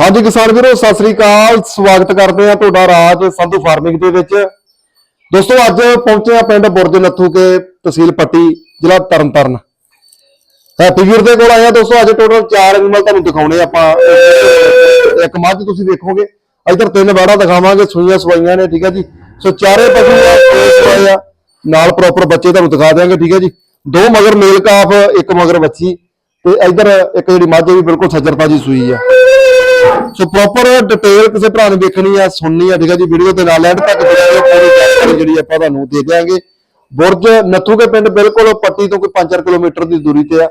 ਹਾਂਜੀ ਕਿਸਾਨ ਵੀਰੋ, ਸਤਿ ਸ੍ਰੀ ਅਕਾਲ। ਸਵਾਗਤ ਕਰਦੇ ਆ ਤੁਹਾਡਾ ਰਾਜ ਸੰਧੂ ਫਾਰਮਿੰਗ ਦੇ ਵਿੱਚ। ਦੋਸਤੋ, ਅੱਜ ਪਹੁੰਚੇ ਆ ਪਿੰਡ ਬੁਰਜ ਨੱਥੂ ਕੇ ਤਹਿਸੀਲ ਪੱਟੀ, ਜ਼ਿਲ੍ਹਾ ਤਰਨਤਾਰਨ। ਹੈਪੀ ਵੀਰ ਦੇ ਕੋਲ ਆਇਆ ਦੋਸਤੋ, ਅੱਜ ਟੋਟਲ 4 ਐਨੀਮਲ ਤੁਹਾਨੂੰ ਦਿਖਾਉਣੇ ਆਪਾਂ। ਇੱਕ ਮੱਝ ਤੁਸੀਂ ਦੇਖੋਗੇ। ਇਧਰ ਤਿੰਨ ਬਾੜਾ ਦਿਖਾਵਾਂਗੇ, ਸੂਈਆਂ ਸਵਾਈਆਂ ਨੇ, ਠੀਕ ਹੈ ਜੀ। ਸੋ ਚਾਰੇ ਪਸ਼ੂ ਆ ਨਾਲ ਪ੍ਰੋਪਰ ਬੱਚੇ ਤੁਹਾਨੂੰ ਦਿਖਾ ਦਿਆਂਗੇ, ਠੀਕ ਹੈ ਜੀ। ਦੋ ਮਗਰ ਮੇਲ ਕਾਫ, ਇੱਕ ਮਗਰ ਬੱਚੀ ਤੇ ਇਧਰ ਇੱਕ ਜਿਹੜੀ ਮੱਝ ਵੀ ਬਿਲਕੁਲ ਸੱਜਰਤਾ ਜੀ ਸੂਈ ਆ। ਸੋ ਪ੍ਰੋਪਰ ਡਿਟੇਲ ਕਿਸੇ ਭਰਾ ਨੇ ਦੇਖਣੀ ਆ, ਸੁਣਨੀ ਆ, ਠੀਕ ਆ ਜੀ ਵੀਡੀਓ ਦੇ ਨਾਲ ਐਂਡ ਤੱਕ ਦੇਖਿਓ, ਪੂਰੀ ਜਾਣਕਾਰੀ ਜਿਹੜੀ ਆਪਾਂ ਤੁਹਾਨੂੰ ਦੇ ਦਿਆਂਗੇ। ਬੁਰਜ ਨੱਥੂ ਪਿੰਡ ਬਿਲਕੁਲ, ਪੱਟੀ ਤੋਂ ਕੋਈ 5 ਕਿਲੋਮੀਟਰ ਦੀ ਦੂਰੀ ਤੇ ਆ।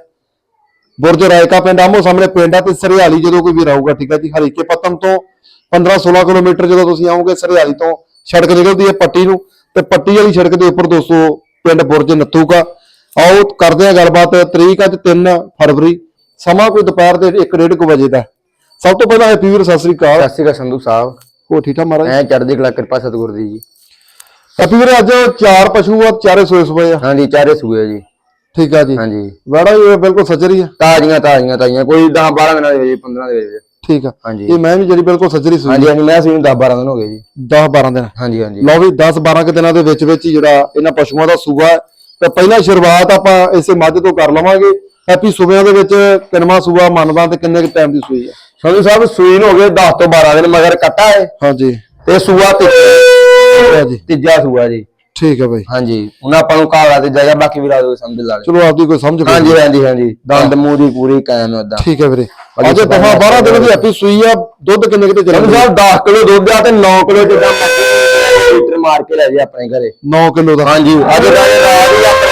ਬੁਰਜ ਰਾਇਕਾ ਪਿੰਡ ਆਮੋ ਸਾਹਮਣੇ ਪਿੰਡ ਆ ਤੇ ਸਰਿਆਲੀ ਜਦੋਂ ਕੋਈ ਵੀ ਰਹੂਗਾ, ਠੀਕ ਆ ਜੀ, ਹਰੀਕੇ ਪਤਨ ਤੋਂ 15-16 ਕਿਲੋਮੀਟਰ ਜਦੋਂ ਤੁਸੀਂ ਆਓਗੇ ਸਰਿਆਲੀ ਤੋਂ, ਸੜਕ ਨਿਕਲਦੀ ਹੈ ਪੱਟੀ ਨੂੰ, ਤੇ ਪੱਟੀ ਵਾਲੀ ਸੜਕ ਦੇ ਉੱਪਰ ਦੋਸਤੋ ਪਿੰਡ ਬੁਰਜ ਨੱਥੂਕਾ ਆਓ, ਕਰਦੇ ਆ ਗੱਲਬਾਤ, ਤਰੀਕ ਅੱਜ 3 ਫਰਵਰੀ, ਸਮਾਂ ਕੋਈ ਦੁਪਹਿਰ ਦੇ 1:30 ਵਜੇ ਦਾ ਸਭ ਤੋਂ ਪਹਿਲਾਂ ਹੈਪੀ ਵੀਰ ਸਤਿ ਸ੍ਰੀ ਅਕਾਲ। ਸਤਿ ਸ਼੍ਰੀ ਅਕਾਲ ਸੰਧੂ ਸਾਹਿਬ। ਹੋ ਠੀਕ ਠਾਕ ਮਹਾਰਾਜ? ਐ ਚੜ੍ਹਦੀ ਕਲਾ ਕਿਰਪਾ ਸਤਿਗੁਰ ਦੀ ਜੀ। ਹੈਪੀ ਵੀਰ ਅੱਜ ਚਾਰ ਪਸ਼ੂ ਆ ਚਾਰੇ ਸੋਏ ਸੋਏ ਆ। ਹਾਂਜੀ ਚਾਰੇ ਸੂਏ ਜੀ। ਠੀਕ ਆ ਜੀ। ਹਾਂਜੀ। ਵੜਾ ਇਹ ਬਿਲਕੁਲ ਸੱਜਰੀ ਆ। ਤਾਜ਼ੀਆਂ ਤਾਜ਼ੀਆਂ ਤਾਜ਼ੀਆਂ। ਕੋਈ 10 12 ਦਿਨਾਂ ਦੇ ਵਿੱਚ 15 ਦੇ ਵਿੱਚ। ਠੀਕ ਆ। ਹਾਂਜੀ। ਇਹ ਮੈਂ ਵੀ ਜਿਹੜੀ ਬਿਲਕੁਲ ਸੱਜਰੀ ਸੂਈ ਹਾਂਜੀ ਹਾਂਜੀ ਮੈਂ ਸੂਈ ਨੂੰ 10 12 ਦਿਨ ਹੋ ਗਏ ਜੀ। 10 12 ਦਿਨ। ਹਾਂਜੀ ਹਾਂਜੀ। ਲਓ ਵੀ 10 12 ਕੁ ਦਿਨਾਂ ਦੇ ਵਿੱਚ ਵਿੱਚ ਹੀ ਜਿਹੜਾ ਇਹਨਾਂ ਪਸ਼ੂਆਂ ਦਾ ਸੂਆ ਤੇ ਪਹਿਲਾਂ ਸ਼ੁਰੂਆਤ ਆਪਾਂ ਇਸੇ ਮੱਝ ਤੋਂ ਕਰ ਲਵਾਂਗੇ। ਹੈਪੀ ਸੂਬਿਆਂ ਦੇ ਵਿੱਚ ਕਿੰਨਵਾਂ ਸੂਆ ਮੰਨਦਾ ਤੇ ਕਿੰਨੇ ਕੁ ਟਾਈਮ ਦੀ ਸੂਈ ਆ ਸੰਧੂ ਸਾਹਿਬ ਸੂਈ ਨੂੰ ਹੋ ਗਏ 10 ਤੋਂ 12 ਦਿਨ ਮਗਰ ਕੱਟਾ ਹੈ ਹਾਂਜੀ। ਤੇ ਸੂਆ ਤੀਜਾ। ਜੀ। ਤੀਜਾ ਸੂਆ ਜੀ। ਠੀਕ ਹੈ ਬਾਈ। ਹਾਂਜੀ। ਹੁਣ ਆਪਾਂ ਨੂੰ ਕਾਲਾ ਤੇ ਜਾਇਆ ਬਾਕੀ ਵੀ ਰਾਜੋ ਸਮਝ ਲਾ। ਚਲੋ ਆਪਦੀ ਕੋਈ ਸਮਝ ਕੋਈ ਹਾਂਜੀ ਹਾਂਜੀ ਹਾਂਜੀ। ਦੰਦ ਮੂੰਹ ਦੀ ਪੂਰੀ ਕਾਇਮ ਉਦਾਂ ਠੀਕ ਹੈ ਵੀਰੇ। ਅੱਜ ਦਫਾ 12 ਦਿਨ ਦੀ ਹੈਪੀ ਸੂਈ ਆ ਦੁੱਧ ਕਿੰਨੇ ਕਿਤੇ ਚੱਲਦਾ ਸਾਹਿਬ 10 ਕਿਲੋ ਦੁੱਧ ਆ ਤੇ 9 ਕਿਲੋ ਜਿੱਦਾਂ ਲੀਟਰ ਮਾਰ ਕੇ ਲੈ ਜੇ ਆਪਣੇ ਘਰੇ। 9 ਕਿਲੋ ਦਾ। ਹਾਂਜੀ। ਅੱਜ ਦਾ ਰਾਤ ਹੀ ਆਪਣੇ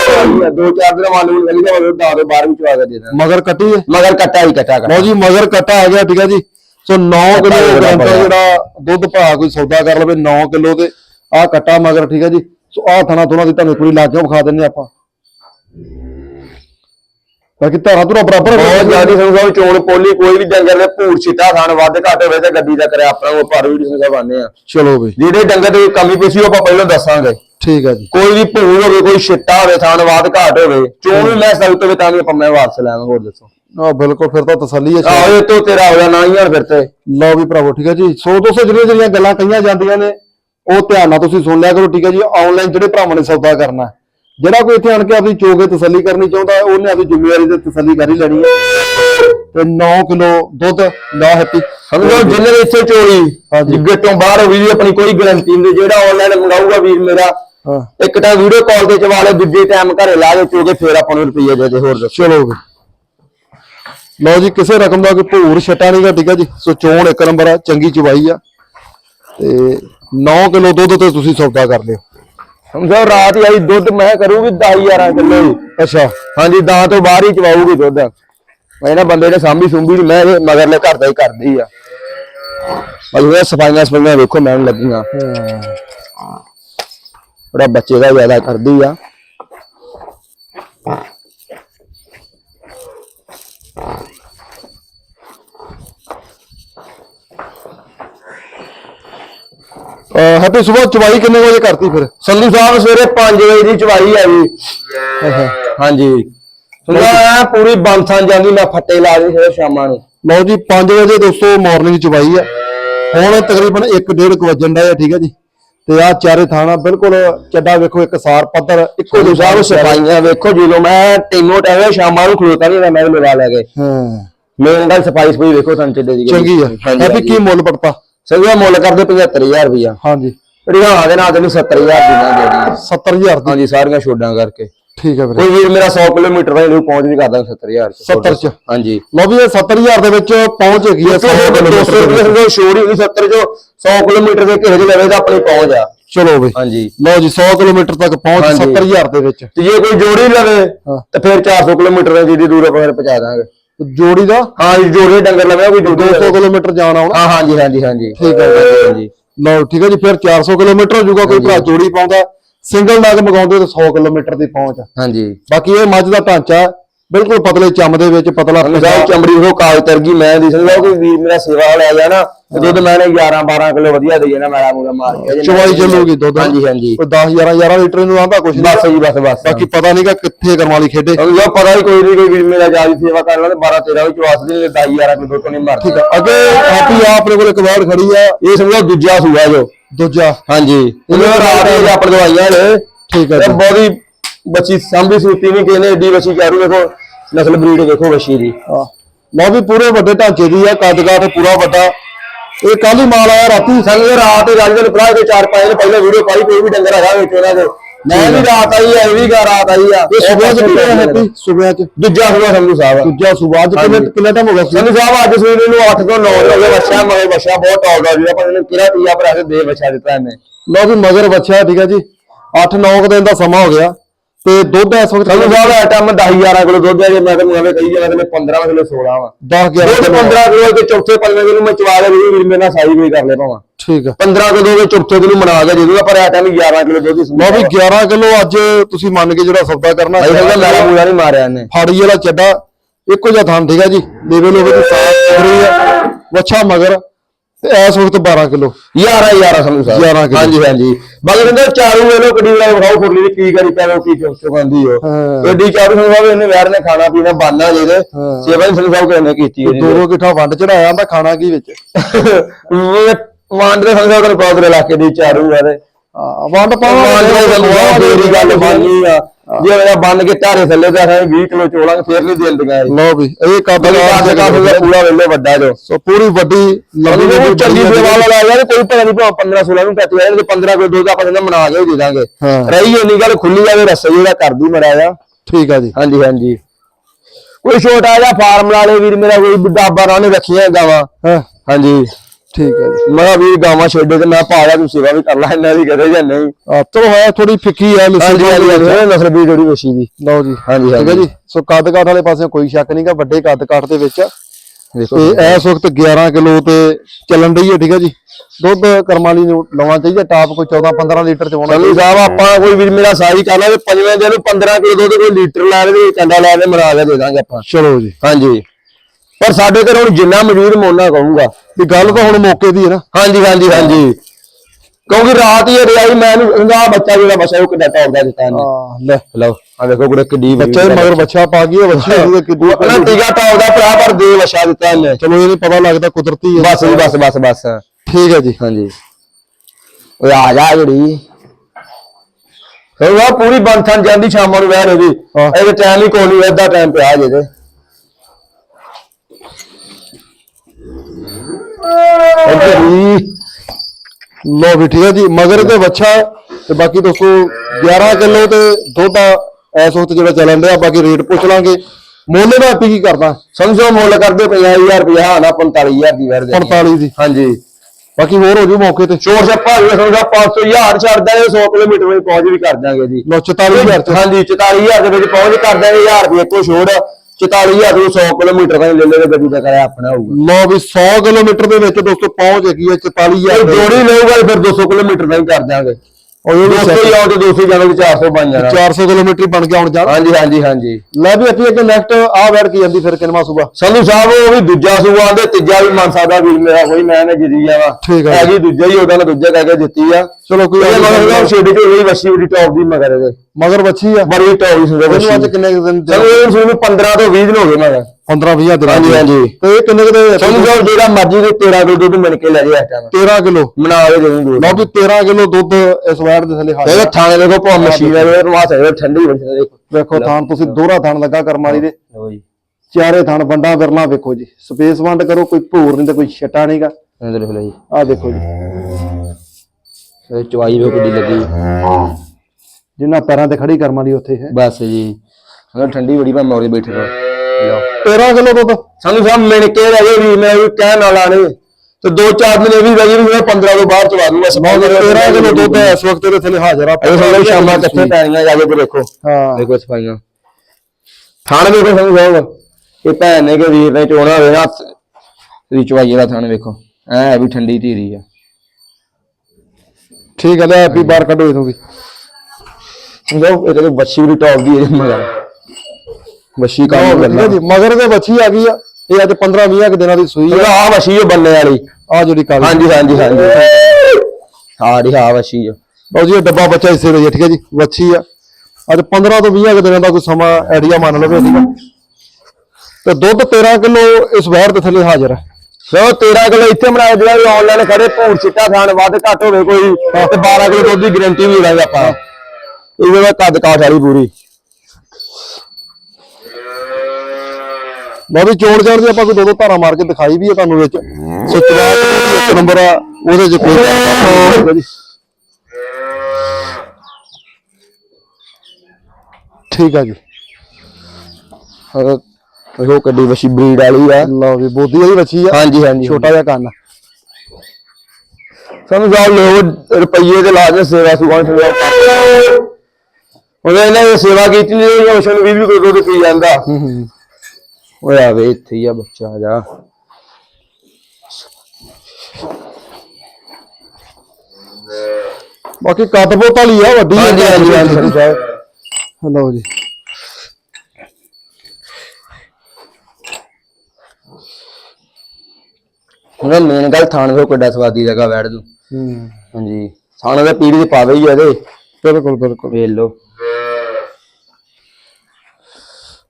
ਦੇ ਬਾਹਰ ਵਿੱਚ ਆ ਕੇ ਦੇ। ਦੇਣਾ ਮਗਰ ਕੱਟੀ ਹੈ? ਮਗਰ ਕੱਟਾ ਹੀ ਕੱਟਾ ਲਓ ਜੀ ਮਗਰ ਕੱਟਾ ਆ ਗਿਆ ਠੀਕ ਹੈ ਜੀ। ਸੋ 9 ਕਿਲੋ ਗ੍ਰਾਮ ਦਾ। ਜਿਹੜਾ ਦੁੱਧ ਭਾ ਕੋਈ ਸੌਦਾ ਕਰ ਲਵੇ 9 ਕਿਲੋ ਤੇ ਆ ਕੱਟਾ ਮਗਰ ਠੀਕ ਹੈ ਜੀ। ਸੋ ਆ ਥਣਾ ਥੋਣਾ ਦੀ ਤੁਹਾਨੂੰ ਕੋਈ ਲਾਗਿਓ ਵਿਖਾ ਦਿੰਨੇ ਆਪਾਂ। ਬਾਕੀ ਧਾਰਾ ਧੁਰਾ ਬਰਾਬਰ ਬਹੁਤ ਜ਼ਿਆਦਾ ਸੰਗਤ ਚੋਣ ਪੋਲੀ ਕੋਈ ਵੀ ਡੰਗਰ ਦੇ ਭੂਰ ਛਿੱਟਾ ਖਾਣ ਵੱਧ ਘੱਟ ਹੋਵੇ ਤੇ ਗੱਡੀ ਦਾ ਕਰਿਆ ਆਪਣਾ ਉਹ ਪਰ ਵੀਡੀਓ ਸੰਗਤ ਬੰਨੇ ਆ। ਚਲੋ ਬਈ। ਜਿਹੜੇ ਡੰਗਰ ਦੀ ਕਮੀ ਪੇਸ਼ੀ ਉਹ ਆਪਾਂ ਪਹਿਲਾਂ ਦੱਸਾਂਗੇ। ਠੀਕ ਹੈ ਜੀ। ਕੋਈ ਵੀ ਭੂਰ ਹੋਵੇ ਕੋਈ ਛਿੱਟਾ ਹੋਵੇ ਥਾਣ ਵੱਧ ਘੱਟ ਹੋਵੇ ਚੋਣ ਵੀ ਮੈਂ ਸਭ ਤੋਂ ਤਾਂ ਵੀ ਆਪਾਂ ਮੈਂ ਵਾਪਸ ਲੈਵਾਂਗਾ ਹੋਰ ਦੱਸੋ। ਆ ਬਿਲਕੁਲ ਫਿਰ ਤਾਂ ਤਸੱਲੀ ਹੈ ਆਹੋ ਇਹ ਤੋਂ ਤੇਰਾ ਹੋ ਜਾਣਾ ਹੀ ਹਣ ਫਿਰ ਤੇ। ਲਓ ਵੀ ਭਰਾਵੋ ਠੀਕ ਹੈ ਜੀ। ਸੋ ਦੋਸਤੋ ਜਿਹੜੀਆਂ ਜਿਹੜੀਆਂ ਗੱਲਾਂ ਕਹੀਆਂ ਜਾਂਦੀਆਂ ਨੇ ਉਹ ਧਿਆਨ ਨਾਲ ਤੁਸੀਂ ਸੁਣ ਲਿਆ ਕਰੋ ਠੀਕ ਹੈ ਜੀ। ਆਨਲਾਈਨ ਜਿਹੜੇ ਭਰਾਵਾਂ ਨੇ ਸੌਦਾ ਕਰਨਾ। ਜਿਹੜਾ ਕੋਈ ਇੱਥੇ ਆਣ ਕੇ ਆਪਣੀ ਚੋਗੇ ਤਸੱਲੀ ਕਰਨੀ ਚਾਹੁੰਦਾ ਉਹਨੇ ਆਪਣੀ ਜ਼ਿੰਮੇਵਾਰੀ ਤੇ ਤਸੱਲੀ ਕਰ ਹੀ ਲੈਣੀ ਹੈ। ਤੇ 9 ਕਿਲੋ ਦੁੱਧ ਨਾ ਹੈਪੀ। ਸਮਝੋ ਜਿੰਨੇ ਵੀ ਇੱਥੇ ਚੋਰੀ ਤੋਂ ਬਾਹਰ ਹੋਈ ਵੀ ਆਪਣੀ ਕੋਈ ਗਾਰੰਟੀ ਨਹੀਂ ਜਿਹੜਾ ਆਨਲਾਈਨ ਮੰਗਾਊਗਾ ਵੀਰ ਮੇਰਾ। ਹਾਂ। ਇੱਕ ਤਾਂ ਵੀਡੀਓ ਕਾਲ ਤੇ ਚਵਾ ਲੈ ਦੂਜੇ ਟਾਈਮ ਘਰੇ ਲਾ ਕੇ ਚੋਗੇ ਫੇਰ ਆਪਾਂ ਨੂੰ ਰੁਪਈਏ ਦੇ ਦੇ ਹੋਰ ਦੱਸੋ। ਚਲੋ ਲਓ ਜੀ ਕਿਸੇ ਰਕਮ ਦਾ ਕੋਈ ਭੂਰ ਛਟਾ ਨਹੀਂਗਾ ਠੀਕ ਹੈ ਜੀ। ਸੋ ਚੋਣ ਇੱਕ ਨੰਬਰ ਆ ਚੰਗੀ ਚਵਾਈ ਆ। ਤੇ 9 ਕਿਲੋ ਦੁੱਧ ਤੇ ਤੁਸੀਂ ਸੌਦਾ ਕਰ ਲਿਓ। ਸਮਝੋ ਰਾਤ ਹੀ ਆਈ ਦੁੱਧ, ਮੈਂ ਕਰੂਗੀ 10 11 ਕਿਲੋ ਅੱਛਾ, ਹਾਂਜੀ ਦਾਂ ਤੋਂ ਬਾਹਰ ਹੀ ਚਵਾਊਗੀ ਦੁੱਧ। ਮੈਂ ਨਾ ਬੰਦੇ ਨੇ ਸਾਂਭੀ ਸੁੰਭੀ ਮੈਂ ਇਹ ਮਗਰਲੇ ਘਰ ਦਾ ਹੀ ਕਰਦੀ ਆ। ਮਤਲਬ ਸਫਾਈਆਂ ਸਫਾਈਆਂ ਵੇਖੋ ਮੈਨੂੰ ਲੱਗੀਆਂ। ਥੋੜਾ ਬੱਚੇ ਦਾ ਜ਼ਿਆਦਾ ਕਰਦੀ ਆ। ਹੈਪੀ ਸਵੇਰ ਚਵਾਈ ਕਿੰਨੇ ਵਜੇ ਕਰਤੀ ਫਿਰ? ਸੰਧੂ ਸਾਹਿਬ ਸਵੇਰੇ 5 ਵਜੇ ਦੀ ਚਵਾਈ ਆ ਜੀ ਹਾਂਜੀ। ਸੁਣਾ ਐਂ ਪੂਰੀ ਬੰਸਾਂ ਜਾਂਦੀ ਮੈਂ ਫੱਟੇ ਲਾ ਦੇ ਸਵੇਰੇ ਸ਼ਾਮਾਂ ਨੂੰ। ਲਓ ਜੀ 5 ਵਜੇ ਦੋਸਤੋ ਮਾਰਨਿੰਗ ਚਵਾਈ ਆ। ਹੁਣ ਤਕਰੀਬਨ 1:30 ਵਜਣ ਦਾ ਹੈ ਠੀਕ ਹੈ ਜੀ। ਤੇ ਆ ਚਾਰੇ ਥਾਣਾ ਬਿਲਕੁਲ ਚੱਡਾ ਵੇਖੋ ਇੱਕ ਸਾਰ ਪੱਧਰ ਇੱਕੋ ਸੰਧੂ ਸਾਹਿਬ ਸਫਾਈਆਂ ਵੇਖੋ ਜਦੋਂ ਮੈਂ ਤੈਨੂੰ ਟਾਈਮ ਸ਼ਾਮਾਂ ਨੂੰ ਖਲੋਤਾ ਨਹੀਂ ਮੈਂ ਲਗਾ ਲੈ ਗਏ ਹਾਂ। ਮੇਰੇ ਨਾਲ ਸਫ਼ਾਈ ਸਫ਼ਾਈ ਵੇਖੋ ਸਾਨੂੰ ਚੱਡੇ ਦੀ ਚੰਗੀ ਆ। ਹੈਪੀ ਕੀ ਮੁੱਲ ਪੜਤਾ ਸਹੀ ਮੁੱਲ ਕਰਦੇ 75000 ਰੁਪਇਆ ਹਾਂਜੀ। ਆ ਦੇ ਨਾਲ ਤੈਨੂੰ 70000 ਦੀ ਦੇ ਦੇਣੀ 70000 ਦੀ। ਹਾਂਜੀ ਸਾਰੀਆਂ ਛੋਡਾਂ ਕਰਕੇ। ਠੀਕ ਹੈ ਵੀਰੇ। ਕੋਈ ਵੀਰ ਮੇਰਾ 100 ਕਿਲੋਮੀਟਰ ਦਾ ਇਹਨੂੰ ਪਹੁੰਚ ਵੀ ਕਰਦਾ 70000 ਚ। 70 ਚ। ਹਾਂਜੀ। ਲਓ ਵੀ ਇਹ 70000 ਦੇ ਵਿੱਚ ਪਹੁੰਚ ਹੈਗੀ ਆ 100 200 ਕਿਲੋਮੀਟਰ ਸਮਝੋ ਛੋੜ ਹੀ ਹੋਈ 70 ਚੋਂ। 100 ਕਿਲੋਮੀਟਰ ਦੇ ਘੇਰੇ ਚ ਲਵੇ ਤਾਂ ਆਪਣੀ ਪਹੁੰਚ ਆ। ਚਲੋ ਬਈ ਹਾਂਜੀ। ਲਓ ਜੀ 100 ਕਿਲੋਮੀਟਰ ਤੱਕ ਪਹੁੰਚ ਹਾਂਜੀ। 70000 ਦੇ ਵਿੱਚ। ਤੇ ਜੇ ਕੋਈ ਜੋੜੀ ਲਵੇ ਹਾਂ। ਤੇ ਫਿਰ 400 ਕਿਲੋਮੀਟਰ ਦੀ ਦੂਰ ਆਪਾਂ ਫਿਰ ਪਹੁੰਚਾ ਦਾਂਗੇ। ਜੋੜੀ ਦਾ? ਹਾਂ ਜੀ ਜੋੜੀ ਡੰਗਰ ਲਵੇ ਕੋਈ ਜੋੜੀ 200 ਕਿਲੋਮੀਟਰ ਜਾਣਾ ਆਉਣਾ? ਹਾਂ ਹਾਂਜੀ ਹਾਂਜੀ ਹਾਂਜੀ ਠੀਕ ਹੈ ਜੀ। ਲਓ ਠੀਕ ਹੈ ਜੀ ਫਿਰ 400 ਕਿਲੋਮੀਟਰ ਹੋ ਜਾਊਗਾ ਕੋਈ ਭਰਾ ਜੋੜੀ ਪਾਉਂਦਾ। ਸਿੰਗਲ ਨਗ ਮਗਾਉਂਦੇ ਤਾਂ 100 ਕਿਲੋਮੀਟਰ ਦੀ ਪਹੁੰਚ। ਹਾਂਜੀ ਬਾਕੀ ਇਹ ਮੱਝ ਦਾ ਢਾਂਚਾ ਬਿਲਕੁਲ ਪਤਲੇ ਚਮ ਦੇ ਵਿੱਚ ਪਤਲਾ ਪੰਜਾਬ ਚਮੜੀ ਉਹ ਕਾਗਜ਼ ਤਰਗੀ ਮੈਂ ਦੀ ਸਮਝਦਾ ਕੋਈ ਵੀਰ ਮੇਰਾ ਸੇਵਾ ਲੈ ਗਿਆ ਨਾ ਤੇ ਦੁੱਧ ਮੈਂ ਨੇ 11 12 ਕਿਲੋ ਵਧੀਆ ਦੇ ਜਾਣਾ ਮੇਰਾ ਮੂਰਾ ਮਾਰ ਕੇ। ਚਵਾਈ ਚੱਲੂਗੀ ਦੁੱਧ ਹਾਂਜੀ ਹਾਂਜੀ। ਕੋਈ 10 11 11 ਲੀਟਰ ਨੂੰ ਆਂਦਾ ਕੁਛ ਬਸ ਨਹੀਂ ਜੀ ਬਸ ਬਸ। ਬਾਕੀ ਪਤਾ ਨਹੀਂਗਾ ਕਿੱਥੇ ਕਰਮ ਵਾਲੀ ਖੇਡੇ ਸਮਝੋ ਪਤਾ ਹੀ ਕੋਈ ਨਹੀਂ ਕੋਈ ਵੀਰ ਮੇਰਾ ਜਾਦੀ ਸੇਵਾ ਕਰ ਲੈਣਾ 12 13 ਵਿੱਚ ਵਾਸ ਦੇ 10 11 ਕਿਲੋ ਦੁੱਧ ਨਹੀਂ ਮਰ ਠੀਕ ਆ। ਅੱਗੇ ਆਪੀ ਆ ਆਪਣੇ ਕੋਲ ਇੱਕ ਵਾਰ ਖੜੀ ਆ ਇਹ ਸਮਝੋ ਦੂਜਾ ਸੂਆ ਜੋ। ਦੂਜਾ। ਹਾਂਜੀ। ਇਹਨਾਂ ਰਾਤ ਦੇ ਆਪਣੇ ਦਵਾਈਆਂ ਨੇ। ਠੀਕ ਹੈ ਤੇ ਜੀ। ਬੋਦੀ ਬੱਚੀ ਸੰਭੀ ਸੂਤੀ ਨਹੀਂ ਕਿਨੇ ਏਡੀ ਬੱਚੀ ਕਰੂ ਵੇਖੋ ਨਸਲ ਬਰੀਡ ਵੇਖੋ ਬੱਚੀ ਦੀ। ਆ ਲਓ ਵੀ ਪੂਰੇ ਵੱਡੇ ਢਾਂਚੇ ਦੀ ਆ ਕੱਦ ਕਾਠ ਪੂਰਾ ਵੱਡਾ। ਇਹ ਕੱਲ ਹੀ ਮਾਲ ਆਇਆ ਰਾਤੀ ਸੰਗ ਰਾਤ ਗੱਲ ਦੇ ਭਰਾ ਦੇ ਚਾਰ ਪੰਜ ਦਿਨ ਪਹਿਲੇ ਵੀਡੀਓ ਪਾਈ ਕੋਈ ਵੀ ਡੰਗਰ ਹੈਗਾ ਵਿੱਚ ਉਹਨਾਂ ਦੇ। ਮੈਂ ਵੀ ਰਾਤ ਆਈ ਐ ਵੀ ਗਾ ਰਾਤ ਆਈ ਆ। ਇਹ ਸੁਬਹ ਚ ਕਿਹੜਾ ਹੈਪੀ ਸੁਬਹ ਚ? ਦੂਜਾ ਸੁਬਾ ਸੰਧੂ ਸਾਹਿਬ ਦੂਜਾ ਸੁਬਹ ਚ ਕਿੰਨੇ। ਕਿੰਨਾ ਟਾਈਮ ਹੋ ਗਿਆ ਸੰਧੂ ਸਾਹਿਬ ਅੱਜ ਸਵੇਰੇ ਨੂੰ 8 ਤੋਂ 9 ਹੋ ਗਏ ਬੱਚਾ ਮਗੇ ਬੱਚਾ ਬਹੁਤ ਦਾ ਜਿਹੜਾ ਪਰ ਇਹਨੂੰ ਕਿਹੜਾ ਟੀਆ ਭਰਾ ਕੇ ਦੇ ਬੱਚਾ ਦਿੱਤਾ ਇਹਨੇ ਲਓ ਵੀ ਮਗਰ ਬੱਚਾ ਠੀਕ ਹੈ ਜੀ। 8-9 ਦਿਨ ਦਾ ਸਮਾਂ ਹੋ ਗਿਆ। ਤੇ ਦੁੱਧ ਇਸ ਵਕਤ ਸੰਧੂ ਸਾਹਿਬ ਦਾ ਟਾਈਮ 10 11 ਕਿਲੋ ਦੁੱਧ ਹੈ ਜੇ ਮੈਂ ਤੁਹਾਨੂੰ ਐਵੇਂ ਕਹੀ ਜਾਣਾ ਤੇ ਮੈਂ 15 ਕਿਲੋ 16 ਵਾ। 10 ਦੁੱਧ 11 15 ਕਿਲੋ ਤੇ ਚੌਥੇ ਪੰਜਵੇਂ ਕਿਲੋ ਮੈਂ ਚਵਾ ਲਿਆ ਵੀਰ ਮੇਰੇ ਨਾਲ ਸਾਈ ਵੀ ਕਰ ਲੈ ਭਾਵਾਂ। ਠੀਕ ਆ। 15 ਕਿਲੋ ਦੇ ਚੌਥੇ ਕਿਲੋ ਮਨਾ ਗਿਆ ਜਦੋਂ ਪਰ ਆ ਟਾਈਮ 11 ਕਿਲੋ ਦੁੱਧ ਹੀ ਲਓ ਵੀ 11 ਕਿਲੋ ਅੱਜ ਤੁਸੀਂ ਮੰਨ ਕੇ ਜਿਹੜਾ ਸੌਦਾ ਕਰਨਾ ਭਾਈ ਕਹਿੰਦਾ ਮੇਰਾ ਮੂਲਾ ਨਹੀਂ ਮਾਰਿਆ ਇਹਨੇ। ਫਾੜੀ ਵਾਲਾ ਚੱਡਾ ਇੱਕੋ ਜਿਹਾ ਥਾਂ ਠੀਕ ਹੈ ਜੀ। ਲੇਵੇ ਲੋਵੇ ਦੀ ਸਾਫ਼ ਸੁਥਰੀ ਆ। ਵੱਛਾ ਮਗਰ ਤੇ ਇਸ ਵਕਤ 12 ਕਿਲੋ। ਯਾਰਾ ਯਾਰਾ ਸਮਝ ਸਾਹਿਬ 11 ਕਿਲੋ। ਹਾਂਜੀ ਹਾਂਜੀ। ਬਾਕੀ ਕਹਿੰਦੇ ਚਾਰੂ ਵੇਲੋ ਕਿੱਡੀ ਵਾਰ ਵਿਖਾਓ ਫੁਰਲੀ ਦੀ ਕੀ ਕਰੀ ਪੈਣੋ ਕੀ ਚੁਕਾਂਦੀ ਹੋ ਹਾਂ। ਐਡੀ ਚਾਰੂ ਸਮਝ ਸਾਹਿਬ ਇਹਨੇ ਵੈਰ ਨੇ ਖਾਣਾ ਪੀਣਾ ਬਾਨਾ ਜਿਹਦੇ। ਹਾਂ। ਸੇਵਾ ਹੀ ਸਮਝ ਸਾਹਿਬ ਕਿਹਨੇ ਕੀਤੀ ਦੋ ਇਹਦੀ ਦੋ ਕਿੱਠਾ ਵੰਡ ਚੜਾਇਆ ਤਾਂ ਖਾਣਾ ਕੀ ਵਿੱਚ? ਵਾਂਡਰੇ ਸਮਝ ਸਾਹਿਬ ਤੈਨੂੰ ਪਾਉਦਰ ਇਲਾਕੇ ਦੀ ਚਾਰੂ ਵਾਲੇ। ਵੰਡ ਗੱਲ ਬਾਨੀ ਆ। ਜੇ ਮੇਰਾ ਬੰਨ ਕੇ ਧਾਰੇ ਥੱਲੇ ਦਾ ਹੈ 20 ਕਿਲੋ ਚੋਲਾਂਗੇ ਫੇਰ ਨਹੀਂ ਦਿੰਦੀਆਂ ਇਹ ਲਓ ਵੀ ਇਹ ਕਾਸੇ ਦਾ ਪੂਰਾ ਵੇਲੇ ਵੱਡਾ ਜੋ। ਸੋ ਪੂਰੀ ਵੱਡੀ ਲੰਬੀ ਉਹ ਲੰਬੀ ਚੰਗੀ ਬੜੀ ਸੇਵਾ ਵਾਲਾ ਯਾਰ ਕੋਈ ਪਤਾ ਨਹੀਂ ਭਾਵੇਂ 15 16 ਨੂੰ ਟੱਚ ਜਾਏ ਤੇ 15 ਕਿਲੋ ਦੁੱਧ ਆਪਾਂ ਕਹਿੰਦੇ ਬਣਾ ਕੇ ਹੀ ਦੇ ਦਾਂਗੇ। ਹਾਂ। ਰਹੀ ਇੰਨੀ ਗੱਲ ਖੁੱਲੀ ਜਾਵੇ ਰਸਤੇ ਜਿਹੜਾ ਕਰਦੀ ਮੜਾ ਆ ਠੀਕ ਆ ਜੀ। ਹਾਂਜੀ ਹਾਂਜੀ। ਕੋਈ ਛੋਟਾ ਜਿਹਾ ਫਾਰਮ ਵਾਲੇ ਵੀਰ ਮੇਰਾ ਕੋਈ ਡਾਬਾ ਰਾਣੇ ਰੱਖੀਆਂ ਗਾਵਾਂ। ਹਾਂ। ਹਾਂਜੀ। ਠੀਕ ਹੈ ਜੀ। ਮੈਂ ਵੀਰ ਗਾਵਾਂ ਛੱਡੇ ਤੇ ਮੈਂ ਪਾ ਲਿਆ ਤੂੰ ਸੇਵਾ ਵੀ ਕਰ ਲੈ ਇਹਨਾਂ ਦੀ ਕਦੇ ਜਾਂ ਨਹੀਂ। ਆ ਚਲੋ ਹੈ ਥੋੜੀ ਫਿੱਕੀ ਲਿਸੀ ਹਾਂਜੀ ਹਾਂਜੀ ਹਾਂਜੀ ਨਸਲ ਵੀ ਜਿਹੜੀ ਵਸੀ ਦੀ। ਲਓ ਜੀ। ਹਾਂਜੀ, ਠੀਕ ਹੈ। ਜੀ। ਸੋ ਕੱਦ ਕਾਠ ਵਾਲੇ ਪਾਸੇ ਕੋਈ ਸ਼ੱਕ ਨਹੀਂਗਾ ਵੱਡੇ ਕੱਦ ਕਾਠ ਦੇ ਵਿੱਚ। ਦੇਖੋ ਤੇ ਇਸ ਵਕਤ 11 ਕਿਲੋ ਤੇ ਚੱਲਣ ਰਹੀ ਹੈ ਠੀਕ ਹੈ ਜੀ। ਦੁੱਧ ਕਰਮਾਂ ਲਈ ਨੂੰ ਲਵਾਂ ਚਾਹੀਦਾ ਟਾਪ ਕੋਈ 14 15 ਲੀਟਰ ਚ ਹੋਣਾ ਸੰਨੀ ਸਾਹਿਬ ਆਪਾਂ ਕੋਈ ਵੀਰ ਮੇਰਾ ਸਾਈ ਕਰ ਲਾ ਤੇ ਪੰਜਵੇਂ ਦਿਨ ਨੂੰ 15 ਕਿਲੋ ਦੁੱਧ ਕੋਈ ਲੀਟਰ ਲੈ ਦੇ ਕੰਡਾ ਲੈ ਦੇ ਮਰਾ ਕੇ ਦੇ ਦਾਂਗੇ ਆਪਾਂ। ਚਲੋ ਜੀ। ਹਾਂਜੀ। ਪਰ ਸਾਡੇ ਘਰ ਹੁਣ ਜਿੰਨਾ ਮੌਜੂਦ ਮੋਨਾ ਕਹੂੰਗਾ ਵੀ ਗੱਲ ਤਾਂ ਹੁਣ ਮੌਕੇ ਦੀ ਹੈ ਨਾ। ਹਾਂਜੀ ਹਾਂਜੀ ਹਾਂਜੀ। ਕਿਉਂਕਿ ਰਾਤ ਹੀ ਰਿਆਈ ਮੈਂ ਨੂੰ ਇਹਦਾ ਬੱਚਾ ਜਿਹੜਾ ਬੱਚਾ ਉਹ ਕਿੱਦਾਂ ਟੌਪ ਦਾ ਦਿੱਤਾ ਆ ਲੈ। ਲਓ ਆ ਦੇਖੋ ਕੁੜੇ ਕਿੱਡੀ ਬੱਚੇ ਮਗਰ ਬੱਚਾ ਪਾ ਗਈ ਹੈ ਬੱਚੇ ਦੀ ਕਿੱਡੀ ਉਹਨਾਂ ਟੀਕਾ ਟੌਪ ਦਾ ਭਰਾ ਪਰ ਦੇ ਵਛਾ ਦਿੱਤਾ ਇਹਨੇ। ਚਲੋ ਇਹ ਨਹੀਂ ਪਤਾ ਲੱਗਦਾ ਕੁਦਰਤੀ ਹੈ। ਬਸ ਜੀ ਬਸ ਬਸ ਬਸ। ਠੀਕ ਹੈ ਜੀ। ਹਾਂਜੀ। ਓਏ ਆ ਜਾ ਜਿਹੜੀ। ਉਹ ਪੂਰੀ ਬੰਥਨ ਜਾਂਦੀ ਸ਼ਾਮਾਂ ਨੂੰ ਵਹਿਰ ਉਹਦੀ ਹਾਂ। ਇਹਦੇ ਟਾਈਮ ਹੀ ਕੋਈ ਨਹੀਂ ਅੱਧਾ ਟਾਈਮ ਪਿਆ ਜੇ ਤੇ। ਲੋ ਵੀ। ਠੀਕ ਹੈ ਜੀ ਮਗਰ ਤੇ ਬੱਚਾ ਤੇ ਬਾਕੀ ਦੋਸਤੋ 11 ਕਿਲੋ ਤੇ ਦੁੱਧ ਇਸ ਵਕਤ ਜਿਹੜਾ ਚੱਲਣ ਰਿਹਾ ਬਾਕੀ ਰੇਟ ਪੁੱਛ ਲਾਂਗੇ। ਮੁੱਲ ਦਾ ਆਪੀ ਕੀ ਕਰਦਾ? ਸਮਝੋ ਮੁੱਲ ਕਰਦੇ 50000 ਰੁਪਇਆ ਨਾ 45000 ਦੀ ਵਰ ਦੇ 45 ਦੀ। ਹਾਂਜੀ। ਬਾਕੀ ਹੋਰ ਹੋ ਜੂ ਮੌਕੇ ਤੇ। ਚੋਰ ਛੱਪਾ ਵੀ ਸਮਝੋ 500000 ਛੱਡਦਾ ਇਹ 100 ਕਿਲੋਮੀਟਰ ਵਿੱਚ ਪਹੁੰਚ ਵੀ ਕਰ ਦਾਂਗੇ ਜੀ। ਲੋ 44000 ਚ। ਹਾਂਜੀ 44000 ਦੇ ਵਿੱਚ ਪਹੁੰਚ ਕਰ ਦਾਂਗੇ 1000 ਰੁਪਏ ਕੋ ਛੋੜ। 44000 ਤੋਂ 100 ਕਿਲੋਮੀਟਰ ਤਾਈਂ ਲੈ ਲੈ ਗੱਡੀ ਦਾ ਕਰਾਇਆ ਆਪਣਾ ਹੋਊਗਾ। ਲੋ ਵੀ 100 ਕਿਲੋਮੀਟਰ ਦੇ ਵਿੱਚ ਦੋਸਤੋ ਪਹੁੰਚ ਹੈਗੀ ਹੈ 44000 ਇਹ ਦੇ ਜੋੜੀ ਲਊਗਾ ਫਿਰ 200 ਕਿਲੋਮੀਟਰ ਤਾਈਂ ਕਰ ਦਾਂਗੇ ਉਹ ਇਹ ਵੀ 200 ਹੀ ਆਉ ਤੇ 200 ਜਾਣਾ ਤੇ 400 ਬਣ ਜਾਣਾ। 400 ਕਿਲੋਮੀਟਰ ਹੀ ਬਣ ਕੇ ਆਉਣ ਜਾਣਾ ਹਾਂਜੀ ਹਾਂਜੀ ਹਾਂਜੀ। ਲੈ ਵੀ ਅੱਗੇ ਅੱਗੇ ਨੈਕਸਟ ਆ ਬੈਠ ਕੇ ਜਾਂਦੀ ਫਿਰ ਕਿਨਵਾ ਸੂਬਾ ਸੰਧੂ ਸਾਹਿਬ ਉਹ ਵੀ ਦੂਜਾ ਸੂਆ ਆਂਦੇ ਤੀਜਾ ਵੀ ਮਨ ਸਕਦਾ ਮੇਰਾ ਕੋਈ ਮੈਂ ਨਾ ਜਿੱਦੀ ਜਾਵਾ। ਠੀਕ ਹੈ। ਹੈਗੀ ਦੂਜਾ ਹੀ ਉਹਦਾ ਨਾ ਦੂਜਾ ਕਹਿ ਕੇ ਦਿੱਤੀ ਆ। ਚਲੋ ਕੋਈ ਮਗਰ ਛੇੜੀ ਤੇ ਹੋਈ ਵਸ਼ੀ ਦੀ ਟੌਪ ਦੀ ਮਗਰ ਇਹਦੇ। ਮਗਰ ਬੱਚੀ ਆ। ਬੜੀ ਟੌਪ ਦੀ ਸੁਣਦੇ ਅੱਜ ਕਿੰਨੇ ਕੁ ਦਿਨ ਚਲੋ ਇਹ ਸੂਨ 15 ਤੋਂ 20 ਦਿਨ ਹੋ ਗਏ ਮਗਰ। 15 20 ਦਿਨ ਹਾਂਜੀ, ਹਾਂਜੀ। ਤੇ ਇਹ ਕਿੰਨੇ ਕੁ ਦੇ ਸੰਧੂ ਸਾਹਿਬ ਜਿਹੜਾ ਮਰਜ਼ੀ ਦੇ 13 ਕਿਲੋ ਦੁੱਧ ਮਿਲ ਕੇ ਲੈ ਜੇ ਇਸ ਟਾਈਮ 13 ਕਿਲੋ? ਬਣਾ ਕੇ ਦੇ ਦੂੰਗੇ ਲਓ ਵੀ 13 ਕਿਲੋ ਦੁੱਧ ਇਸ ਵੈਟ ਦੇ ਥੱਲੇ ਹਾਜ਼ਰ ਇਹ। ਥਾਣੇ ਦੇਖੋ ਭਾ ਮਸ਼ੀਨ ਹੈ ਇਹ ਰਵਾ ਸਕਦੇ ਠੰਡੀ ਬੜੀ ਦੇਖੋ ਵੇਖੋ ਥਾਣ ਤੁਸੀਂ ਦੋਹਰਾ ਥਾਣ ਲੱਗਾ ਕਰਮਾਰੀ ਦੇ। ਲਓ ਜੀ। ਚਾਰੇ ਥਾਣ ਵੰਡਾ ਵਿਰਲਾ ਵੇਖੋ ਜੀ। ਸਪੇਸ ਵੰਡ ਕਰੋ ਕੋਈ ਭੂਰ ਨਹੀਂ ਤੇ ਕੋਈ ਛਟਾ ਨਹੀਂਗਾ ਇਹ ਦੇਖ ਲਓ ਜੀ। ਆਹ ਦੇਖੋ ਜੀ। ਇਹ ਚਵਾਈ ਵੇ ਕਿੱਡੀ ਲੱਗੀ। ਜਿੰਨਾ ਪੈਰਾਂ ਤੇ ਖੜੀ ਕਰਮਾਰੀ ਉੱਥੇ ਹੈ। ਬਸ ਜੀ। ਠੰਡੀ ਬੜੀ ਭਾ ਮੌਰੇ ਬੈਠੇ ਰਹੋ। 13 ਕਿਲੋ ਦੁੱਧ। ਸਾਨੂੰ ਸਾਹਿਬ ਮਿਲ ਕੇ ਰਹਿ ਗਏ ਵੀ ਮੈਂ ਵੀ ਕਹਿਣ ਵਾਲਾ ਨੇ ਤੇ ਦੋ ਚਾਰ ਦਿਨ ਇਹ ਵੀ ਰਹਿ ਗਏ ਵੀ ਮੈਂ 15 ਤੋਂ ਬਾਅਦ ਚਵਾ ਦੂੰਗਾ ਸਮਾਂ 13 ਕਿਲੋ ਦੁੱਧ ਇਸ ਵਕਤ ਇਹਦੇ ਥੱਲੇ ਹਾਜ਼ਰ ਆ। ਇਹ ਸਾਨੂੰ ਸ਼ਾਮਾਂ ਕਿੱਥੇ ਪੈਣੀਆਂ ਜਾ ਕੇ ਦੇਖੋ। ਹਾਂ। ਦੇਖੋ ਸਫਾਈਆਂ ਥਾਣ ਵੇਖੋ ਸਾਨੂੰ ਸਾਹਿਬ ਇਹ ਭੈਣ ਨੇ ਕਿ ਵੀਰ ਨੇ ਚੋਣਾ ਹੋਵੇ ਨਾ ਦੀ ਚਵਾਈ ਦਾ ਥਾਣ ਵੇਖੋ। ਐ ਵੀ ਠੰਡੀ ਧੀਰੀ ਆ। ਠੀਕ ਹੈ ਲੈ ਹੈਪੀ ਬਾਹਰ ਕੱਢੋ ਇਹਨੂੰ ਵੀ। ਲੋ ਇਹ ਤੇ ਬੱਚੀ ਵੀ ਟੌਪ ਦੀ ਇਹਦੇ ਮਗਰ। ਵਸ਼ੀ ਕੰਮ ਕਰਨਾ। ਜੀ ਮਗਰ ਦੇ ਬੱਚੀ ਆ ਗਈ ਆ ਇਹ ਅੱਜ 15 20 ਕੁ ਦਿਨਾਂ ਦੀ ਸੂਈ ਆ। ਆ ਵਸ਼ੀ ਉਹ ਬੰਨੇ ਵਾਲੀ। ਆ ਜਿਹੜੀ ਕਾਲੀ। ਹਾਂਜੀ ਹਾਂਜੀ ਹਾਂਜੀ। ਦੀ ਹਾਂ ਵਸ਼ੀ ਲਓ ਜੀ ਇਹ ਡੱਬਾ ਬੱਚਾ ਇਸੇ ਦੇ ਠੀਕ ਹੈ ਜੀ ਵੱਛੀ ਆ। ਅੱਜ 15 ਤੋਂ 20 ਕੁ ਦਿਨਾਂ ਦਾ ਕੋਈ ਸਮਾਂ ਆਈਡੀਆ ਮੰਨ ਲਵੇ ਠੀਕ ਆ ਤੇ ਦੁੱਧ 13 ਕਿਲੋ ਇਸ ਵਹਿਰ ਦੇ ਥੱਲੇ ਹਾਜ਼ਰ ਹੈ ਸੋ 13 ਕਿਲੋ ਇੱਥੇ ਬਣਾਇਆ ਜਿਹੜਾ ਵੀ ਆਨਲਾਈਨ ਖੜੇ ਭੂਰ ਚਿੱਟਾ ਖਾਣ ਵੱਧ ਘੱਟ ਹੋਵੇ ਕੋਈ ਤੇ 12 ਕਿਲੋ ਦੁੱਧ ਦੀ ਗਾਰੰਟੀ ਵੀ ਲਾਂਗੇ ਆਪਾਂ। ਇਹਦੇ ਦਾ ਕੱਦ ਕਾਠ ਵਾਲੀ ਪੂਰੀ। ਲਓ ਵੀ ਚੋਣ ਜਾਣ ਦੀ ਆਪਾਂ ਕੋਈ ਦੋ ਦੋ ਧਾਰਾ ਮਾਰ ਕੇ ਦਿਖਾਈ ਵੀ ਹੈ ਤੁਹਾਨੂੰ ਵਿੱਚ। ਸੋ ਚਵਾਤ ਦੀ ਇੱਕ ਨੰਬਰ ਆ ਉਹਦੇ ਚ ਕੋਈ ਠੀਕ ਆ ਜੀ। ਉਹ ਕੱਡੀ ਵਸ਼ੀ ਬਰੀਡ ਵਾਲੀ ਆ। ਲਓ ਵੀ ਬੋਦੀ ਵਾਲੀ ਬੱਚੀ ਆ। ਹਾਂਜੀ ਹਾਂਜੀ। ਛੋਟਾ ਜਿਹਾ ਕੰਨ। ਸਾਨੂੰ ਜਾ ਲੋਕ ਰੁਪਈਏ ਦੇ ਲਾਜ ਸੇਵਾ ਸੁਗਾਂ ਸੇਵਾ ਉਹਨੇ ਇਹਨਾਂ ਦੀ ਸੇਵਾ ਕੀਤੀ ਨਹੀਂ ਉਸ ਨੂੰ ਵੀ ਵੀ ਕੋਈ ਦੁੱਧ ਪੀ ਜਾਂਦਾ। ਹੂੰ ਹੂੰ। ਓਏ ਆਵੇ ਇੱਥੇ ਹੀ ਆ ਬੱਚਾ ਆ ਜਾ। ਬਾਕੀ ਕੱਦ ਬੋਤ ਵਾਲੀ ਆ ਵੱਡੀ ਹਾਂਜੀ ਹਾਂਜੀ। ਹਾਂਜੀ ਸਾਹਿਬ ਲਓ ਜੀ। ਉਹਨਾਂ ਮੇਨ ਗੱਲ ਥਾਣੇ ਤੋਂ ਕਿੱਡਾ ਸਵਾਦੀ ਜਗ੍ਹਾ ਬੈਠ ਦੂ ਹੂੰ। ਹਾਂਜੀ। ਥਾਣੇ ਦਾ ਪੀੜੀ ਤੇ ਪਾਵੇ ਹੀ ਆ ਇਹਦੇ। ਬਿਲਕੁਲ ਬਿਲਕੁਲ। ਵੇਖ ਲਓ।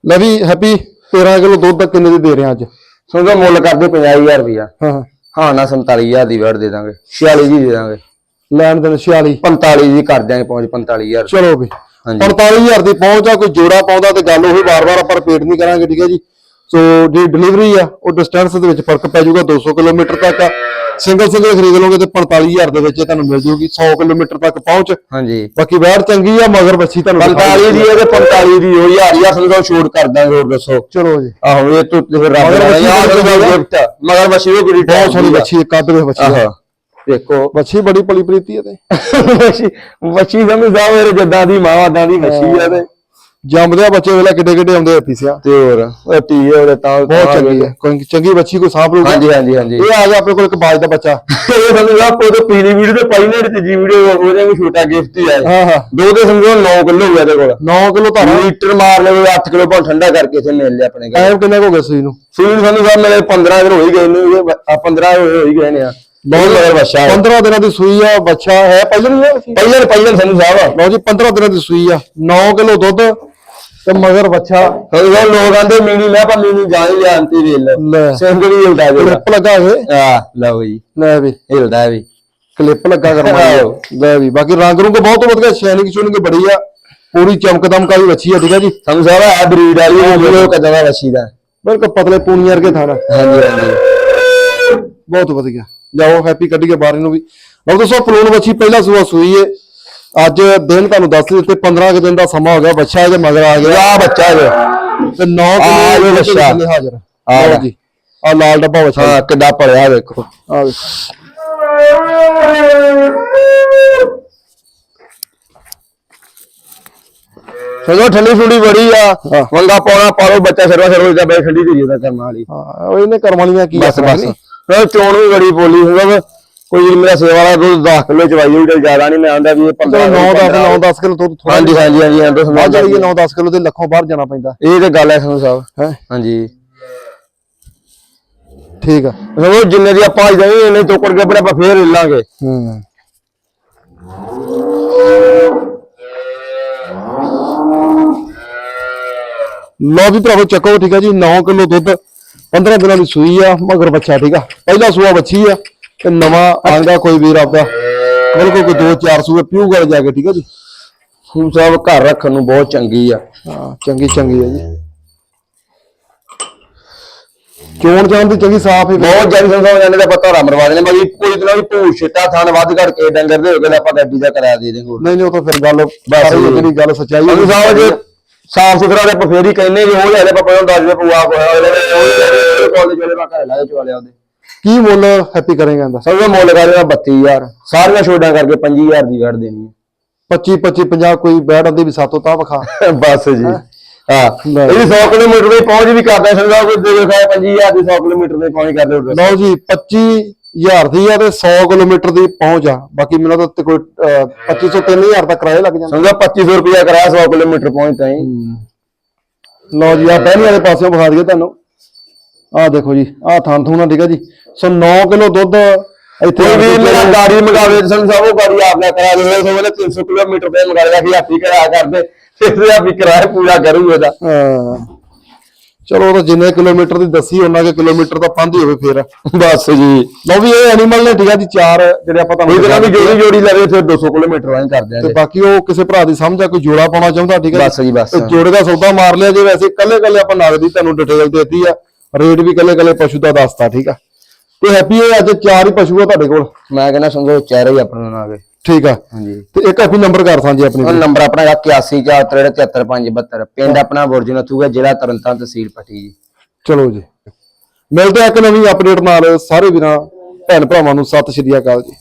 ਲੈ ਵੀ ਹੈਪੀ 13 ਕਿਲੋ ਦੁੱਧ ਕਿੰਨੇ ਦੀ ਦੇ ਰਹੇ ਆ ਅੱਜ ਸਮਝੋ ਮੁੱਲ ਕਰਦੇ 50000 ਰੁਪਇਆ ਹਾਂ ਹਾਂ। ਹਾਂ ਨਾ 47000 ਦੀ ਵੜ ਦੇ ਦਾਂਗੇ। 46 ਦੀ ਦੇ ਦਾਂਗੇ। ਲੈਣ ਦੇਣ 46 45 ਦੀ ਕਰ ਦਿਆਂਗੇ ਪਹੁੰਚ 45000 ਚਲੋ ਵੀ। ਹਾਂਜੀ। 45000 ਦੀ ਪਹੁੰਚ ਆ ਕੋਈ ਜੋੜਾ ਪਾਉਂਦਾ ਤੇ ਗੱਲ ਉਹੀ ਵਾਰ-ਵਾਰ ਆਪਾਂ ਰਿਪੀਟ ਨਹੀਂ ਕਰਾਂਗੇ ਠੀਕ ਹੈ ਜੀ? ਸੋ ਜਿਹੜੀ ਡਿਲੀਵਰੀ ਆ ਉਹ ਡਿਸਟੈਂਸ ਦੇ ਵਿੱਚ ਫ਼ਰਕ ਪੈ ਜਾਊਗਾ 200 ਕਿਲੋਮੀਟਰ ਤੱਕ ਆ। ਸਿੰਗਲ ਸਿੰਗਲ ਖਰੀਦ ਲਓਗੇ ਤੇ 45000 ਦੇ ਵਿੱਚ ਇਹ ਤੁਹਾਨੂੰ ਮਿਲ ਜਾਊਗੀ 100 ਕਿਲੋਮੀਟਰ ਤੱਕ ਪਹੁੰਚ। ਹਾਂਜੀ। ਬਾਕੀ ਵੈੜ ਚੰਗੀ ਆ ਮਗਰ ਬੱਚੀ ਤੁਹਾਨੂੰ 45 ਦੀ ਹੈ ਤੇ 45 ਦੀ ਹੋ ਯਾਰ ਯਾਰ ਸਮਝੋ ਛੋਟ ਕਰ ਦਾਂਗੇ ਹੋਰ ਦੱਸੋ। ਚਲੋ ਜੀ। ਆਹੋ ਇਹ ਤੂੰ ਫਿਰ ਰੱਬ ਦਾ ਬੱਚੀ ਯਾਰ। ਗਿਫਟ। ਮਗਰ ਬਸ ਇਹ ਗੁਰੀ ਬਹੁਤ ਸੋਹਣੀ ਬੱਚੀ ਹੈ ਕੱਦ ਦੇ ਬੱਚੀ। ਆਹੋ ਦੇਖੋ। ਬੱਚੀ ਬੜੀ ਪਲੀ ਪ੍ਰੀਤੀ ਹੈ ਤੇ। ਬੱਚੀ ਬੱਚੀ ਸਮਝਦਾ ਮੇਰੇ ਜੱਦਾਂ ਦੀ ਮਾਂ ਆਦਾਂ ਦੀ ਬੱਚੀ ਆ ਤੇ। ਜੰਮਦਿਆਂ ਬੱਚੇ ਵੇਲੇ ਕਿੱਡੇ ਕਿੱਡੇ ਆਉਂਦੇ ਹੱਥੀ ਸਿਆ। ਤੇ ਹੋਰ ਉਹ ਧੀ ਉਹਦੇ ਤਾਂ ਬਹੁਤ ਚੰਗੀ ਹੈ ਕੋਈ ਚੰਗੀ ਬੱਚੀ ਕੋਈ ਸਾਂਭ ਲੂਗਾ ਹਾਂਜੀ ਹਾਂਜੀ ਹਾਂਜੀ। ਇਹ ਆ ਗਿਆ ਆਪਣੇ ਕੋਲ ਇੱਕ ਬਾਜ ਦਾ ਬੱਚਾ। ਇਹ ਸਮਝਦਾ ਕੋਈ ਪੀਲੀ ਵੀਡੀਓ ਤੇ ਪਾਈ ਨੇ ਤੇ ਜੀ ਵੀਡੀਓ ਉਹਦੇ ਕੋਈ ਛੋਟਾ ਗਿਫਟ ਹੀ ਆਇਆ ਹਾਂ ਹਾਂ। ਦੋ ਦੇ ਸਮਝੋ 9 ਕਿਲੋ ਹੋਇਆ ਇਹਦੇ ਕੋਲ। 9 ਕਿਲੋ ਧਾਰਾ ਲੀਟਰ ਮਾਰ ਲਵੇ 8 ਕਿਲੋ ਪਾਉ ਠੰਡਾ ਕਰਕੇ ਇਥੇ ਮਿਲ ਲਿਆ ਆਪਣੇ ਕੋਲ ਟਾਈਮ ਕਿੰਨਾ ਕੁ ਹੋ ਗਿਆ ਸੂਈ ਨੂੰ? ਸੂਈ ਸਾਨੂੰ ਸਾਹਿਬ ਮੇਰੇ 15 ਦਿਨ ਹੋ ਹੀ ਗਏ ਨੇ ਇਹ ਆ 15 ਹੋ ਹੀ ਗਏ ਨੇ ਆ। ਬਹੁਤ ਮਗਰ ਬੱਚਾ ਹੈ। 15 ਦਿਨਾਂ ਦੀ ਸੂਈ ਆ ਬੱਚਾ ਹੈ ਪਹਿਲਾਂ ਹੈ ਪਹਿਲਾਂ ਪਹਿਲਾਂ ਸਾਨੂੰ ਸਾਹਿਬ ਲਓ ਜੀ 15 ਦਿਨਾਂ ਦੀ ਸੂਈ ਆ। 9 ਕਿਲੋ ਦੁੱਧ ਤੇ ਮਗਰ ਬੱਚਾ ਸਾਹਿਬ ਲੋਕ ਆਂਦੇ ਮੀਨੀ ਮੈਂ ਪਰ ਮੀਨੀ ਜਾ ਹੀ ਲਿਆ ਅੰਤੀ ਵੇਲ। ਲੈ। ਸਿੰਗਲ ਹੀ ਹੁੰਦਾ ਜਿਹੜਾ ਕਲਿੱਪ ਲੱਗਾ ਇਹ? ਆ ਲਓ ਜੀ। ਲੈ ਵੀ। ਹਿਲਦਾ ਵੀ। ਕਲਿੱਪ ਲੱਗਾ ਕਰਵਾਇਆ ਲੈ ਵੀ ਬਾਕੀ ਰੰਗ ਰੁੰਗ ਬਹੁਤ ਵਧੀਆ ਸ਼ੈਨਿੰਗ ਸ਼ੂਨਿੰਗ ਬੜੀ ਆ। ਪੂਰੀ ਚਮਕ ਦਮਕ ਵਾਲੀ ਬੱਚੀ ਆ ਠੀਕ ਆ ਜੀ। ਸਾਨੂੰ ਸਾਹਿਬ ਆ ਬਰੀਡ ਵਾਲੀ ਉਹ ਵੀਡੀਓ ਕਦਾਂ ਦਾ ਵਸੀ ਦਾ। ਬਿਲਕੁਲ ਪਤਲੇ ਪੂਨੀ ਵਰਗੇ ਥਾਣਾ ਹਾਂਜੀ ਹਾਂਜੀ। ਬਹੁਤ ਵਧੀਆ। ਜਾਓ ਹੈਪੀ ਕੱਢੀਏ ਬਾਹਰ ਨੂੰ ਵੀ। ਲਓ ਦੋਸਤੋ ਪਲੂਨ ਬੱਚੀ ਪਹਿਲਾ ਸੂਆ ਸੂਈ ਏ। ਅੱਜ ਦਿਨ ਤੁਹਾਨੂੰ ਦੱਸ ਦਿੱਤੇ 15 ਕੁ ਦਿਨ ਦਾ ਸਮਾਂ ਹੋ ਗਿਆ ਬੱਚਾ ਇਹਦੇ ਮਗਰ ਆ ਗਿਆ। ਆ ਬੱਚਾ ਜੋ ਤੇ 9 ਆ ਕਿਲੋ ਬੱਚਾ। ਹਾਜ਼ਰ। ਆ। ਜੀ ਆ ਲਾਲ ਡੱਬਾ ਬੱਚਾ ਹਾਂ ਕਿੱਡਾ ਭਰਿਆ ਦੇਖੋ ਆ ਵੇਖ। ਸਗੋਂ ਠੰਡੀ ਠੰਡੀ ਬੜੀ ਆ। ਵੰਗਾ ਪਾਉਣਾ ਪਾਲੋ ਬੱਚਾ ਸਰਵਾ ਸਰਵਾ ਦਾ ਬੈ ਠੰਡੀ ਧੀਰੀ ਦਾ ਕਰਮ ਵਾਲੀ। ਹਾਂ ਉਹ ਇਹਨੇ ਕਰਮ ਵਾਲੀਆਂ ਕੀ ਬਸ ਬਸ। ਫਿਰ ਚੋਣ ਵੀ ਬੜੀ ਬੋਲੀ ਹੁੰਦਾ ਕੋਈ ਮੇਰਾ ਸੇਵਾ ਵਾਲਾ ਦੁੱਧ 10 ਕਿਲੋ ਚਵਾਈ ਹੋਈ ਤੇ ਜ਼ਿਆਦਾ ਨਹੀਂ ਮੈਂ ਆਂਦਾ ਵੀ ਇਹ 15 9 10 9 10 ਕਿਲੋ ਦੁੱਧ ਥੋੜਾ ਹਾਂਜੀ ਹਾਂਜੀ ਹਾਂਜੀ ਦੱਸ ਵੱਧ ਜਾਈਏ 9 10 ਕਿਲੋ ਦੇ ਲੱਖੋਂ ਬਾਹਰ ਜਾਣਾ ਪੈਂਦਾ। ਇਹ ਤੇ ਗੱਲ ਹੈ ਸਾਨੂੰ ਸਾਹਿਬ। ਹੈ? ਹਾਂਜੀ। ਠੀਕ ਆ। ਸਗੋਂ ਜਿੰਨੇ ਦੀ ਆਪਾਂ ਜਾਈ ਇਹਨੇ ਚੋਕੜ ਕੇ ਆਪਣੇ ਆਪਾਂ ਫੇਰ ਲੈ ਲਾਂਗੇ। ਹੂੰ। ਲੋ ਵੀ ਭਰਾਵੋ ਚੱਕੋ ਠੀਕ ਆ ਜੀ 9 ਕਿਲੋ ਦੁੱਧ। 15 ਦਿਨਾਂ ਦੀ ਸੂਈ ਆ ਮਗਰ ਬੱਚਾ ਠੀਕ ਆ। ਪਹਿਲਾ ਸੂਆ ਬੱਚੀ ਆ ਤੇ ਨਵਾਂ ਆਂਦਾ ਕੋਈ ਵੀਰ ਆਪਦਾ। ਬਿਲਕੁਲ ਕੋਈ 2-4 ਸੂਏ ਪਿਊਗਾ ਜਾ ਕੇ ਠੀਕ ਆ ਜੀ। ਹੁਣ ਸਾਹਿਬ ਘਰ ਰੱਖਣ ਨੂੰ ਬਹੁਤ ਚੰਗੀ ਆ। ਹਾਂ ਚੰਗੀ ਚੰਗੀ ਆ ਜੀ। ਚੋਣ ਜਾਣ ਦੀ ਚੰਗੀ ਸਾਫ਼ ਹੈ ਬਹੁਤ ਜਲਦੀ ਸੰਸਾਰ ਜਾਂਦੇ ਦਾ ਪਤਾ ਹੋਰ ਮਰਵਾ ਦੇਣੇ। ਬਾਕੀ ਕੋਈ ਦਿਨਾਂ ਵੀ ਭੂਰ ਛਿੱਟਾ ਥਾਨ ਵੱਧ ਕਰਕੇ ਡੰਗਰ ਦੇ ਹੋ ਗਏ ਆਪਾਂ ਗੱਡੀ ਦਾ ਕਰਾ ਦੇ ਦੇਂਗੇ ਨਹੀਂ ਨਹੀਂ ਉਹ ਤਾਂ ਫਿਰ ਗੱਲ ਬਸ। ਜਿਹੜੀ ਗੱਲ ਸੱਚਾਈ ਹੈ ਸਾਹਿਬ ਜੇ ਸਾਫ਼ ਸੁਥਰਾ ਤੇ ਆਪਾਂ ਫੇਰ ਹੀ ਕਹਿੰਨੇ ਜੇ ਲੈ ਲੈ ਪਪਾ ਨੂੰ ਦੱਸ ਦੇ ਪੂਆ ਹੋਇਆ ਕਾਲਜ ਵਾਲੇ ਬਾਕਾ ਲਾ ਦੇ ਚਵਾਲੇ ਉਹਦੇ ਕੀ ਮੁੱਲ ਹੈਪੀ ਕਰੇਗਾ ਇਹਦਾ? ਸਭ ਦਾ ਮੁੱਲ ਕਰ ਰਿਹਾ 32000 ਸਾਰੀਆਂ ਛੋਡਾਂ ਕਰਕੇ 25000 ਦੀ ਵੜ ਦੇਣੀ 25 25 50 ਕੋਈ ਬੈਠ ਆਂਦੀ ਵੀ ਸਾਤੋਂ ਤਾਂ ਵਿਖਾ। ਹੈ ਬਸ ਜੀ। ਹਾਂ। ਇਹ 100 ਕਿਲੋਮੀਟਰ ਦੀ ਪਹੁੰਚ ਵੀ ਕਰਦਾ ਸੰਗਾ ਕੋਈ ਦੇ ਦੇਖਾਇਆ 25000 ਦੀ 100 ਕਿਲੋਮੀਟਰ ਦੀ ਪਹੁੰਚ ਕਰਦੇ ਹੋ ਲਓ ਜੀ 25000 ਦੀ ਆ ਤੇ 100 ਕਿਲੋਮੀਟਰ ਦੀ ਪਹੁੰਚ ਆ। ਬਾਕੀ ਮੈਨੂੰ ਤਾਂ ਉੱਤੇ ਕੋਈ ਅਹ, 2500 3000 ਤੱਕ ਕਿਰਾਏ ਲੱਗ ਜਾਂਦੇ। ਸਮਝਾ 2500 ਰੁਪਇਆ ਕਰਾਇਆ 100 ਕਿਲੋਮੀਟਰ ਪਹੁੰਚ ਤਾਈਂ ਲਓ ਜੀ ਆ ਪਹਿਲੀ ਵਾਲੇ ਪਾਸਿਓਂ ਵਿਖਾ ਦਈਏ ਤੁਹਾਨੂੰ। ਆਹ ਦੇਖੋ ਜੀ ਆਹ ਥਾਂ ਥੂਣਾ ਠੀਕ ਹੈ ਜੀ। ਸੋ 9 ਕਿਲੋ ਦੁੱਧ ਇੱਥੇ ਵੀ ਮੇਰਾ ਗਾੜੀ ਮੰਗਾਵੇ ਤੇ ਸਾਨੂੰ ਸਭ ਉਹ ਗਾੜੀ ਆਪ ਨਾ ਕਰਾ ਦਿੰਦੇ ਸੋ ਉਹਨੇ 300 ਕਿਲੋਮੀਟਰ ਤੇ ਮੰਗਾ ਲਿਆ ਕਿ ਹਾਥੀ ਕਰਾ ਕਰਦੇ। ਫਿਰ ਆਪੀ ਕਿਰਾਇਆ ਪੂਰਾ ਕਰੂ ਇਹਦਾ। ਹਾਂ। ਚਲੋ ਉਹ ਤਾਂ ਜਿੰਨੇ ਕਿਲੋਮੀਟਰ ਦੀ ਦੱਸੀ ਉਹਨਾਂ ਕੇ ਕਿਲੋਮੀਟਰ ਤਾਂ ਪੰਧ ਹੀ ਹੋਵੇ ਫੇਰ। ਬਸ ਜੀ। ਲਓ ਵੀ ਇਹ ਐਨੀਮਲ ਨੇ ਠੀਕ ਹੈ ਜੀ ਚਾਰ ਜਿਹੜੇ ਆਪਾਂ ਤੁਹਾਨੂੰ ਕੋਈ ਤਰ੍ਹਾਂ ਵੀ ਜੋੜੀ ਜੋੜੀ ਲਵੇ ਫਿਰ 200 ਕਿਲੋਮੀਟਰ ਵਾਂ ਕਰ ਤੇ ਦਿਆਂਗੇ ਬਾਕੀ ਉਹ ਕਿਸੇ ਭਰਾ ਦੀ ਸਮਝ ਆ ਕੋਈ ਜੋੜਾ ਪਾਉਣਾ ਚਾਹੁੰਦਾ ਠੀਕ ਹੈ ਬਸ ਜੀ, ਬਸ। ਤੇ ਜੋੜੇ ਦਾ ਸੌਦਾ ਮਾਰ ਲਿਆ ਜੇ ਵੈਸੇ ਕੱਲੇ ਕੱਲੇ ਆਪਾਂ ਨਗਦ ਦੀ ਤੁਹਾਨੂੰ ਡਿਟੇਲ ਦੇਤੀ ਆ। ਰੇਟ ਵੀ ਕੱਲੇ ਕੱਲੇ ਪਸ਼ੂ ਦਾ ਦੱਸਤਾ ਠੀਕ ਆ। ਤੇ ਹੈਪੀ ਇਹ ਅੱਜ ਚਾਰ ਹੀ ਪਸ਼ੂ ਆ ਤੁਹਾਡੇ ਕੋਲ? ਮੈਂ ਕਹਿੰਦਾ ਸਮਝੋ ਚਿਹਰਾ ਹੀ ਆਪਣਾ ਨਾਲ ਆਵੇ ਠੀਕ ਆ। ਹਾਂਜੀ। ਤੇ ਇੱਕ ਹੈਪੀ ਨੰਬਰ ਕਰ ਸਾਂਝੇ ਆਪਣੀ ਉਹ ਨੰਬਰ ਆਪਣਾ ਹੈਗਾ 8143735572 ਪਿੰਡ ਆਪਣਾ ਬੁਰਜ ਨਥੂਗਾ ਜ਼ਿਲ੍ਹਾ ਤਰਨਤਾਰਨ ਤਹਿਸੀਲ ਪੱਟੀ ਜੀ। ਚਲੋ ਜੀ। ਮਿਲਦੇ ਆ ਇੱਕ ਨਵੀਂ ਅਪਡੇਟ ਨਾਲ। ਸਾਰੇ ਵੀਰਾਂ ਭੈਣ ਭਰਾਵਾਂ ਨੂੰ ਸਤਿ ਸ਼੍ਰੀ ਅਕਾਲ ਜੀ।